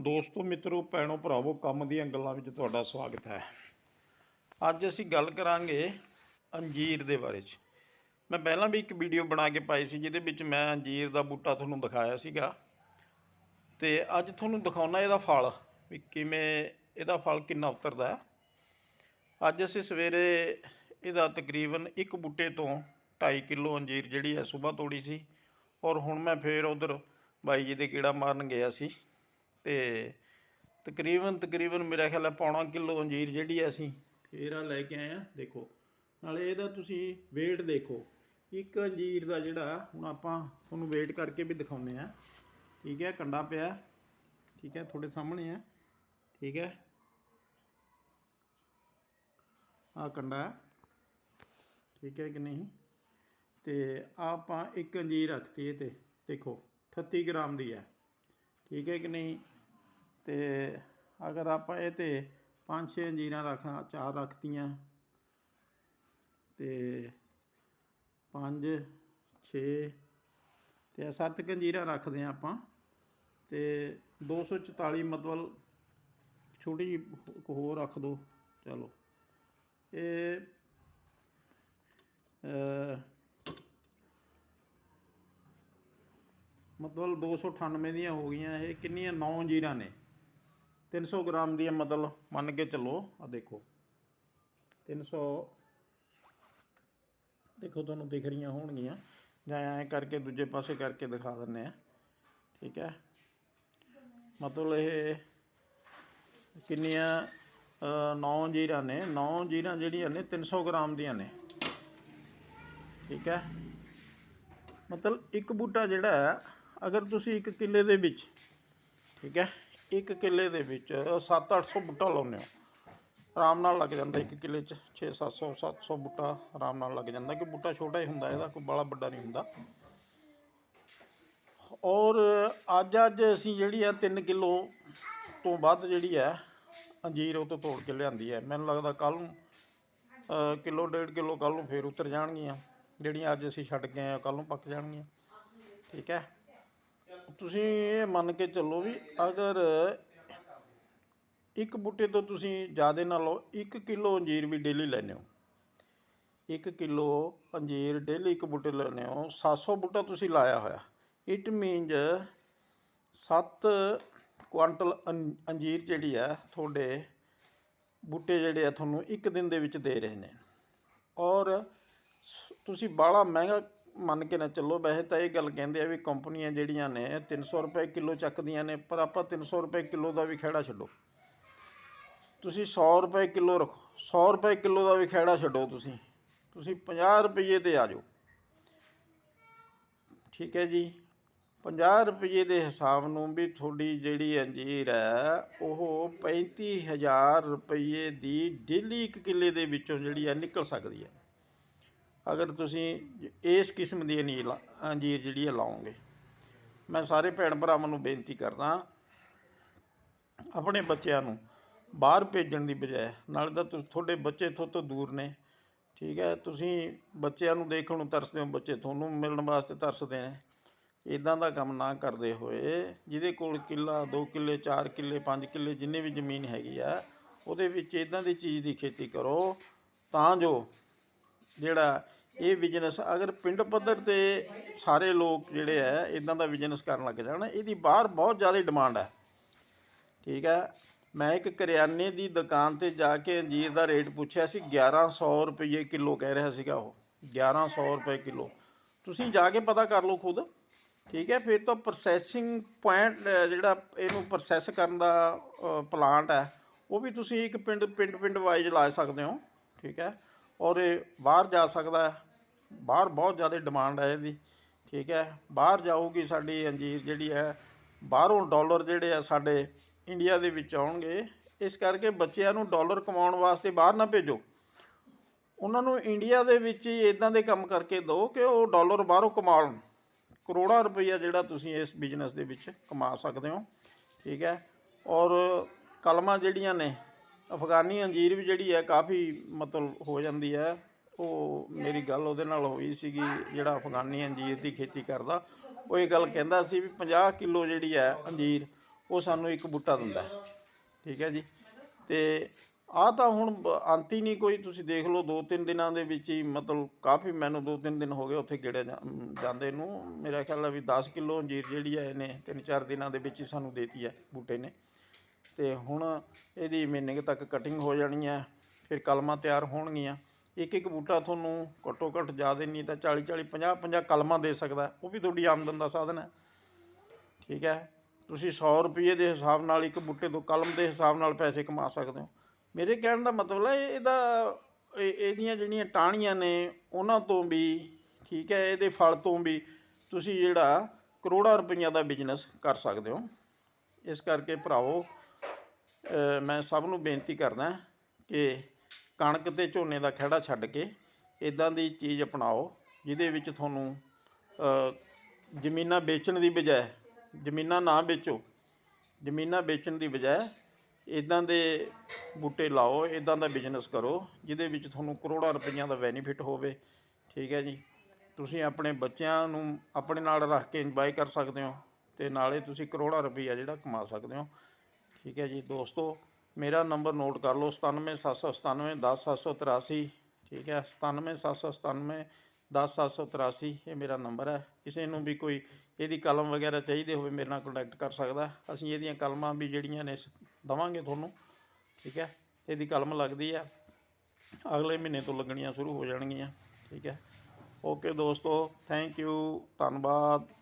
ਦੋਸਤੋ, ਮਿੱਤਰੋ, ਭੈਣੋ, ਭਰਾਵੋ, ਕੰਮ ਦੀਆਂ ਗੱਲਾਂ ਵਿੱਚ ਤੁਹਾਡਾ ਸਵਾਗਤ ਹੈ। ਅੱਜ ਅਸੀਂ ਗੱਲ ਕਰਾਂਗੇ ਅੰਜੀਰ ਦੇ ਬਾਰੇ 'ਚ। ਮੈਂ ਪਹਿਲਾਂ ਵੀ ਇੱਕ ਵੀਡੀਓ ਬਣਾ ਕੇ ਪਾਈ ਸੀ, ਜਿਹਦੇ ਵਿੱਚ ਮੈਂ ਅੰਜੀਰ ਦਾ ਬੂਟਾ ਤੁਹਾਨੂੰ ਦਿਖਾਇਆ ਸੀਗਾ। ਤੇ ਅੱਜ ਤੁਹਾਨੂੰ ਦਿਖਾਉਣਾ ਇਹਦਾ ਫਲ, ਵੀ ਕਿਵੇਂ ਇਹਦਾ ਫਲ ਕਿੰਨਾ ਉਤਰਦਾ ਹੈ। ਅੱਜ ਅਸੀਂ ਸਵੇਰੇ ਇਹਦਾ ਤਕਰੀਬਨ ਇੱਕ ਬੂਟੇ ਤੋਂ 2.5 ਕਿਲੋ ਅੰਜੀਰ ਜਿਹੜੀ ਹੈ ਸਵੇਰ ਤੋੜੀ ਸੀ। ਔਰ ਹੁਣ ਮੈਂ ਫੇਰ ਉਧਰ ਬਾਈ ਜੀ ਦੇ ਕੀੜਾ ਮਾਰਨ ਗਿਆ ਸੀ। ਤੇ ਤਕਰੀਬਨ ਤਕਰੀਬਨ ਮੇਰਾ ਖਿਆਲ ਹੈ ਪੌਣਾ ਕਿਲੋ ਅੰਜੀਰ ਜਿਹੜੀ ਹੈ ਅਸੀਂ ਫੇਰ ਲੈ ਕੇ ਆਏ ਆ, ਦੇਖੋ। ਨਾਲੇ ਇਹਦਾ ਤੁਸੀਂ weight ਦੇਖੋ। ਇੱਕ ਅੰਜੀਰ ਦਾ ਜਿਹੜਾ, ਹੁਣ ਆਪਾਂ ਤੁਹਾਨੂੰ weight ਕਰਕੇ ਵੀ ਦਿਖਾਉਂਦੇ ਆ। ਠੀਕ ਹੈ, ਕੰਡਾ ਪਿਆ। ਠੀਕ ਹੈ, ਤੁਹਾਡੇ ਸਾਹਮਣੇ ਆ। ਠੀਕ ਹੈ। ਆ ਕੰਡਾ ਠੀਕ ਹੈ ਕਿ ਨਹੀਂ? ਤੇ ਆਪਾਂ ਇੱਕ ਅੰਜੀਰ ਰੱਖਤੀ ਇਹ ਤੇ। ਦੇਖੋ 38 ਗ੍ਰਾਮ ਦੀ ਹੈ। ਠੀਕ ਹੈ ਕਿ ਨਹੀਂ? ਤੇ ਅਗਰ ਆਪਾਂ ਇਹ ਤੇ ਪੰਜ ਛੇ ਅੰਜੀਰਾਂ ਰੱਖਾਂ ਚਾਰ ਰੱਖਤੀਆਂ ਤੇ ਪੰਜ ਛੇ ਤੇ ਆਹ ਸੱਤ ਕੁ ਅੰਜੀਰਾਂ ਰੱਖਦੇ ਆ ਆਪਾਂ ਤੇ 244 ਮਤਲਬ ਛੋਟੀ ਜਿਹੀ ਹੋਰ ਰੱਖ ਦੋ ਚਲੋ। ਇਹ ਅ, ਮਤਲਬ 298 ਦੀਆਂ ਹੋ ਗਈਆਂ ਇਹ ਕਿੰਨੀਆਂ? 9 ਜੀਰਾਂ ਨੇ। 300 ਗ੍ਰਾਮ ਦੀਆਂ ਮਤਲਬ ਮੰਨ ਕੇ ਚੱਲੋ ਆ ਦੇਖੋ। 300 ਦੇਖੋ ਤੁਹਾਨੂੰ ਦਿਖ ਰਹੀਆਂ ਹੋਣਗੀਆਂ। ਜਾਂ ਐਂ ਕਰਕੇ ਦੂਜੇ ਪਾਸੇ ਕਰਕੇ ਦਿਖਾ ਦਿੰਨੇ ਆ। ਠੀਕ ਹੈ? ਮਤਲਬ ਇਹ ਕਿੰਨੀਆਂ 9 ਜੀਰਾਂ ਨੇ। 9 ਜੀਰਾਂ ਜਿਹੜੀਆਂ ਨੇ 300 ਗ੍ਰਾਮ ਦੀਆਂ ਨੇ। ਠੀਕ ਹੈ? ਮਤਲਬ ਇੱਕ ਬੂਟਾ ਜਿਹੜਾ ਹੈ, ਅਗਰ ਤੁਸੀਂ ਇੱਕ ਕਿੱਲੇ ਦੇ ਵਿੱਚ, ਠੀਕ ਹੈ? ਇੱਕ ਕਿੱਲੇ ਦੇ ਵਿੱਚ 7-800 ਬੂਟਾ ਲਾਉਂਦੇ ਹੋ। ਆਰਾਮ ਨਾਲ ਲੱਗ ਜਾਂਦਾ ਇੱਕ ਕਿੱਲੇ 'ਚ। 6-700 700 ਬੂਟਾ ਆਰਾਮ ਨਾਲ ਲੱਗ ਜਾਂਦਾ ਕਿ ਬੂਟਾ ਛੋਟਾ ਹੀ ਹੁੰਦਾ ਇਹਦਾ ਕੋਈ ਬੜਾ ਵੱਡਾ ਨਹੀਂ ਹੁੰਦਾ। ਔਰ ਅੱਜ ਅੱਜ ਅਸੀਂ ਜਿਹੜੀ ਆ 3 ਕਿਲੋ ਤੋਂ ਵੱਧ ਜਿਹੜੀ ਹੈ ਅੰਜੀਰ ਉਹ ਤੋਂ ਤੋੜ ਕੇ ਲਿਆਂਦੀ ਹੈ ਮੈਨੂੰ ਲੱਗਦਾ ਕੱਲ ਨੂੰ ਅ, ਕਿਲੋ ਡੇਢ ਕਿਲੋ ਕੱਲ ਨੂੰ ਫੇਰ ਉਤਰ ਜਾਣਗੀਆਂ। ਜਿਹੜੀਆਂ ਅੱਜ ਅਸੀਂ ਛੱਡ ਕੇ ਆਏ ਕੱਲ ਨੂੰ ਪੱਕ ਜਾਣਗੀਆਂ। ਠੀਕ ਹੈ? ਤੁਸੀਂ ਇਹ ਮੰਨ ਕੇ ਚੱਲੋ ਵੀ ਅਗਰ ਇੱਕ ਬੂਟੇ ਤੋਂ ਤੁਸੀਂ ਜ਼ਿਆਦਾ ਨਾ ਲਓ 1 ਕਿਲੋ ਅੰਜੀਰ ਵੀ ਡੇਲੀ ਲੈਂਦੇ ਹੋ। 1 ਕਿਲੋ ਅੰਜੀਰ ਡੇਲੀ ਇੱਕ ਬੂਟੇ ਲੈਂਦੇ ਹੋ 700 ਬੂਟਾ ਤੁਸੀਂ ਲਾਇਆ ਹੋਇਆ। ਇਟ ਮੀਨਜ਼ 7 ਕੁਆਂਟਲ ਅੰ- ਅੰਜੀਰ ਜਿਹੜੀ ਆ, ਤੁਹਾਡੇ ਬੂਟੇ ਜਿਹੜੇ ਆ ਤੁਹਾਨੂੰ ਇੱਕ ਦਿਨ ਦੇ ਵਿੱਚ ਦੇ ਰਹੇ ਨੇ। ਔਰ ਤੁਸੀਂ ਬਾਹਲਾ ਮਹਿੰਗਾ ਮੰਨ ਕੇ ਨਾ ਚੱਲੋ, ਵੈਸੇ ਤਾਂ ਇਹ ਗੱਲ ਕਹਿੰਦੇ ਆ ਵੀ ਕੰਪਨੀਆਂ ਜਿਹੜੀਆਂ ਨੇ 300 ਰੁਪਏ ਕਿਲੋ ਚੱਕਦੀਆਂ ਨੇ, ਪਰ ਆਪਾਂ 300 ਰੁਪਏ ਕਿਲੋ ਦਾ ਵੀ ਖਹਿੜਾ ਛੱਡੋ। ਤੁਸੀਂ 100 ਰੁਪਏ ਕਿਲੋ ਰੱਖੋ 100 ਰੁਪਏ ਕਿਲੋ ਦਾ ਵੀ ਖਹਿੜਾ ਛੱਡੋ ਤੁਸੀਂ। ਤੁਸੀਂ 50 ਰੁਪਏ ਤੇ ਆ ਜਾਓ। ਠੀਕ ਹੈ ਜੀ? 50 ਰੁਪਏ ਦੇ ਹਿਸਾਬ ਨੂੰ ਵੀ ਤੁਹਾਡੀ ਜਿਹੜੀ ਅੰਜੀਰ ਹੈ, ਉਹ 35000 ਰੁਪਏ ਦੀ ਡੇਲੀ ਇੱਕ ਕਿੱਲੇ ਦੇ ਵਿੱਚੋਂ ਜਿਹੜੀ ਹੈ ਨਿਕਲ ਸਕਦੀ ਹੈ। ਅਗਰ ਤੁਸੀਂ ਇਸ ਕਿਸਮ ਦੀ ਅਨੀਲ ਅੰਜੀਰ ਜਿਹੜੀ ਹੈ ਲਾਓਗੇ। ਮੈਂ ਸਾਰੇ ਭੈਣ ਭਰਾਵਾਂ ਨੂੰ ਬੇਨਤੀ ਕਰਦਾ ਆਪਣੇ ਬੱਚਿਆਂ ਨੂੰ ਬਾਹਰ ਭੇਜਣ ਦੀ ਬਜਾਏ, ਨਾਲੇ ਤਾਂ ਤੁਹਾਡੇ ਬੱਚੇ ਇੱਥੋਂ ਤੋਂ ਦੂਰ ਨੇ, ਠੀਕ ਹੈ, ਤੁਸੀਂ ਬੱਚਿਆਂ ਨੂੰ ਦੇਖਣ ਨੂੰ ਤਰਸਦੇ ਹੋ, ਬੱਚੇ ਤੁਹਾਨੂੰ ਮਿਲਣ ਵਾਸਤੇ ਤਰਸਦੇ ਨੇ। ਇਦਾਂ ਦਾ ਕੰਮ ਨਾ ਕਰਦੇ ਹੋਏ, ਜਿਹਦੇ ਕੋਲ ਕਿੱਲਾ 2 ਕਿੱਲੇ 4 ਕਿੱਲੇ 5 ਕਿੱਲੇ ਜਿੰਨੇ ਵੀ ਜ਼ਮੀਨ ਹੈਗੀ ਆ, ਉਹਦੇ ਵਿੱਚ ਇਦਾਂ ਦੀ ਚੀਜ਼ ਦੀ ਖੇਤੀ ਕਰੋ, ਤਾਂ ਜੋ ਜਿਹੜਾ ਇਹ ਬਿਜ਼ਨਸ ਅਗਰ ਪਿੰਡ ਪੱਧਰ ਤੇ ਸਾਰੇ ਲੋਕ ਜਿਹੜੇ ਹੈ ਇਦਾਂ ਦਾ ਬਿਜ਼ਨਸ ਕਰਨ ਲੱਗ ਜਾਣ, ਇਹਦੀ ਬਾਹਰ ਬਹੁਤ ਜ਼ਿਆਦਾ ਡਿਮਾਂਡ ਹੈ। ਠੀਕ ਹੈ, ਮੈਂ ਇੱਕ ਕਰਿਆਨੇ ਦੀ ਦੁਕਾਨ ਤੇ ਜਾ ਕੇ ਅੰਜੀਰ ਦਾ ਰੇਟ ਪੁੱਛਿਆ ਸੀ 1100 ਰੁਪਏ ਕਿਲੋ ਕਹਿ ਰਿਹਾ ਸੀਗਾ ਉਹ 1100 ਰੁਪਏ ਕਿਲੋ। ਤੁਸੀਂ ਜਾ ਕੇ ਪਤਾ ਕਰ ਲਓ ਖੁਦ। ਠੀਕ ਹੈ, ਫਿਰ ਤਾਂ ਪ੍ਰੋਸੈਸਿੰਗ ਪੁਆਇੰਟ ਜਿਹੜਾ ਇਹਨੂੰ ਪ੍ਰੋਸੈਸ ਕਰਨ ਦਾ ਪਲਾਂਟ ਹੈ, ਉਹ ਵੀ ਤੁਸੀਂ ਇੱਕ ਪਿੰਡ ਪਿੰਡ ਪਿੰਡ ਵਾਈਜ਼ ਲਾ ਸਕਦੇ ਹੋ। ਠੀਕ ਹੈ, ਔਰ ਇਹ ਬਾਹਰ ਜਾ ਸਕਦਾ ਹੈ। ਬਾਹਰ ਬਹੁਤ ਜ਼ਿਆਦਾ ਡਿਮਾਂਡ ਹੈ ਇਹਦੀ, ਠੀਕ ਹੈ। ਬਾਹਰ ਜਾਊਗੀ ਸਾਡੀ ਅੰਜੀਰ ਜਿਹੜੀ ਹੈ, ਬਾਹਰੋਂ ਡਾਲਰ ਜਿਹੜੇ ਆ ਸਾਡੇ ਇੰਡੀਆ ਦੇ ਵਿੱਚ ਆਉਣਗੇ, ਇਸ ਕਰਕੇ ਬੱਚਿਆਂ ਨੂੰ ਡਾਲਰ ਕਮਾਉਣ ਵਾਸਤੇ ਬਾਹਰ ਨਾ ਭੇਜੋ। ਉਹਨਾਂ ਨੂੰ ਇੰਡੀਆ ਦੇ ਵਿੱਚ ਹੀ ਇਦਾਂ ਦੇ ਕੰਮ ਕਰਕੇ ਦਿਓ ਕਿ ਉਹ ਡਾਲਰ ਬਾਹਰੋਂ ਕਮਾਉਣ ਕਰੋੜਾਂ ਰੁਪਈਆ ਜਿਹੜਾ ਤੁਸੀਂ ਇਸ ਬਿਜ਼ਨਸ ਦੇ ਵਿੱਚ ਕਮਾ ਸਕਦੇ ਹੋ, ਠੀਕ ਹੈ। ਔਰ ਕਲਮਾਂ ਜਿਹੜੀਆਂ ਨੇ, ਅਫਗਾਨੀ ਅੰਜੀਰ ਵੀ ਜਿਹੜੀ ਹੈ ਕਾਫੀ ਮਤਲਬ ਹੋ ਜਾਂਦੀ ਹੈ। ਉਹ ਮੇਰੀ ਗੱਲ ਉਹਦੇ ਨਾਲ ਹੋਈ ਸੀਗੀ, ਜਿਹੜਾ ਅਫਗਾਨੀ ਅੰਜੀਰ ਦੀ ਖੇਤੀ ਕਰਦਾ, ਉਹ ਇਹ ਗੱਲ ਕਹਿੰਦਾ ਸੀ ਵੀ 50 ਕਿਲੋ ਜਿਹੜੀ ਹੈ ਅੰਜੀਰ, ਉਹ ਸਾਨੂੰ ਇੱਕ ਬੂਟਾ ਦਿੰਦਾ ਠੀਕ ਹੈ ਜੀ? ਤੇ ਆ ਤਾਂ ਹੁਣ ਅੰਤ ਹੀ ਨਹੀਂ ਕੋਈ, ਤੁਸੀਂ ਦੇਖ ਲਓ ਦੋ ਤਿੰਨ ਦਿਨਾਂ ਦੇ ਵਿੱਚ ਹੀ ਮਤਲਬ ਕਾਫੀ ਮੈਨੂੰ ਦੋ ਤਿੰਨ ਦਿਨ ਹੋ ਗਏ ਉੱਥੇ ਗੇੜੇ ਜਾ- ਜਾਂਦੇ ਨੂੰ। ਮੇਰਾ ਖਿਆਲ ਹੈ ਵੀ 10 ਕਿਲੋ ਅੰਜੀਰ ਜਿਹੜੀ ਹੈ ਇਹਨੇ ਤਿੰਨ ਚਾਰ ਦਿਨਾਂ ਦੇ ਵਿੱਚ ਹੀ ਸਾਨੂੰ ਦੇਤੀ ਹੈ ਬੂਟੇ ਨੇ। ਤੇ ਹੁਣ ਇਹਦੀ ਮਹੀਨੇ ਤੱਕ ਕਟਿੰਗ ਹੋ ਜਾਣੀ ਹੈ, ਫਿਰ ਕਲਮਾਂ ਤਿਆਰ ਹੋਣਗੀਆਂ। ਇੱਕ ਇੱਕ ਬੂਟਾ ਤੁਹਾਨੂੰ ਘੱਟੋ ਘੱਟ ਜ਼ਿਆਦਾ ਨਹੀਂ, ਤਾਂ 40 40 50 50 ਕਲਮਾਂ ਦੇ ਸਕਦਾ ਉਹ ਵੀ ਤੁਹਾਡੀ ਆਮਦਨ ਦਾ ਸਾਧਨ ਹੈ। ਠੀਕ ਹੈ? ਤੁਸੀਂ 100 ਰੁਪਏ ਦੇ ਹਿਸਾਬ ਨਾਲ ਇੱਕ ਬੂਟੇ ਤੋਂ ਕਲਮ ਦੇ ਹਿਸਾਬ ਨਾਲ ਪੈਸੇ ਕਮਾ ਸਕਦੇ ਹੋ। ਮੇਰੇ ਕਹਿਣ ਦਾ ਮਤਲਬ ਹੈ, ਇਹਦਾ, ਇਹ- ਇਹਦੀਆਂ ਜਿਹੜੀਆਂ ਟਾਹਣੀਆਂ ਨੇ, ਉਹਨਾਂ ਤੋਂ ਵੀ, ਠੀਕ ਹੈ, ਇਹਦੇ ਫਲ ਤੋਂ ਵੀ ਤੁਸੀਂ ਜਿਹੜਾ ਕਰੋੜਾਂ ਰੁਪਈਆਂ ਦਾ ਬਿਜ਼ਨਸ ਕਰ ਸਕਦੇ ਹੋ। ਇਸ ਕਰਕੇ ਭਰਾਵੋ ਮੈਂ ਸਭ ਨੂੰ ਬੇਨਤੀ ਕਰਦਾ ਕਿ ਕਣਕ ਤੇ ਝੋਨੇ ਦਾ ਖਹਿੜਾ ਛੱਡ ਕੇ ਇਦਾਂ ਦੀ ਚੀਜ਼ ਅਪਣਾਓ, ਜਿਹਦੇ ਵਿੱਚ ਤੁਹਾਨੂੰ ਜ਼ਮੀਨਾਂ ਵੇਚਣ ਦੀ ਬਜਾਏ, ਜ਼ਮੀਨਾਂ ਨਾ ਵੇਚੋ, ਜ਼ਮੀਨਾਂ ਵੇਚਣ ਦੀ ਬਜਾਏ ਇਦਾਂ ਦੇ ਬੂਟੇ ਲਾਓ ਇਦਾਂ ਦਾ ਬਿਜ਼ਨਸ ਕਰੋ, ਜਿਹਦੇ ਵਿੱਚ ਤੁਹਾਨੂੰ ਕਰੋੜਾਂ ਰੁਪਈਆਂ ਦਾ ਬੈਨੀਫਿਟ ਹੋਵੇ। ਠੀਕ ਹੈ ਜੀ? ਤੁਸੀਂ ਆਪਣੇ ਬੱਚਿਆਂ ਨੂੰ ਆਪਣੇ ਨਾਲ ਰੱਖ ਕੇ ਇੰਜੋਏ ਕਰ ਸਕਦੇ ਹੋ ਤੇ ਨਾਲੇ ਤੁਸੀਂ ਕਰੋੜਾਂ ਰੁਪਈਆ ਜਿਹੜਾ ਕਮਾ ਸਕਦੇ ਹੋ। ਠੀਕ ਹੈ ਜੀ? ਦੋਸਤੋ ਮੇਰਾ ਨੰਬਰ ਨੋਟ ਕਰ ਲਓ 97797 10783 ਠੀਕ ਹੈ 97797 10783 ਇਹ ਮੇਰਾ ਨੰਬਰ ਹੈ। ਕਿਸੇ ਨੂੰ ਵੀ ਕੋਈ ਇਹਦੀ ਕਲਮ ਵਗੈਰਾ ਚਾਹੀਦੇ ਹੋਵੇ ਮੇਰੇ ਨਾਲ ਕੰਟੈਕਟ ਕਰ ਸਕਦਾ। ਅਸੀਂ ਇਹਦੀਆਂ ਕਲਮਾਂ ਵੀ ਜਿਹੜੀਆਂ ਨੇ ਸ- ਦਵਾਂਗੇ ਤੁਹਾਨੂੰ, ਠੀਕ ਹੈ, ਇਹਦੀ ਕਲਮ ਲੱਗਦੀ ਹੈ ਅਗਲੇ ਮਹੀਨੇ ਤੋਂ ਲੱਗਣੀਆਂ ਸ਼ੁਰੂ ਹੋ ਜਾਣਗੀਆਂ, ਠੀਕ ਹੈ। ਓਕੇ ਦੋਸਤੋ ਥੈਂਕ ਯੂ ਧੰਨਵਾਦ।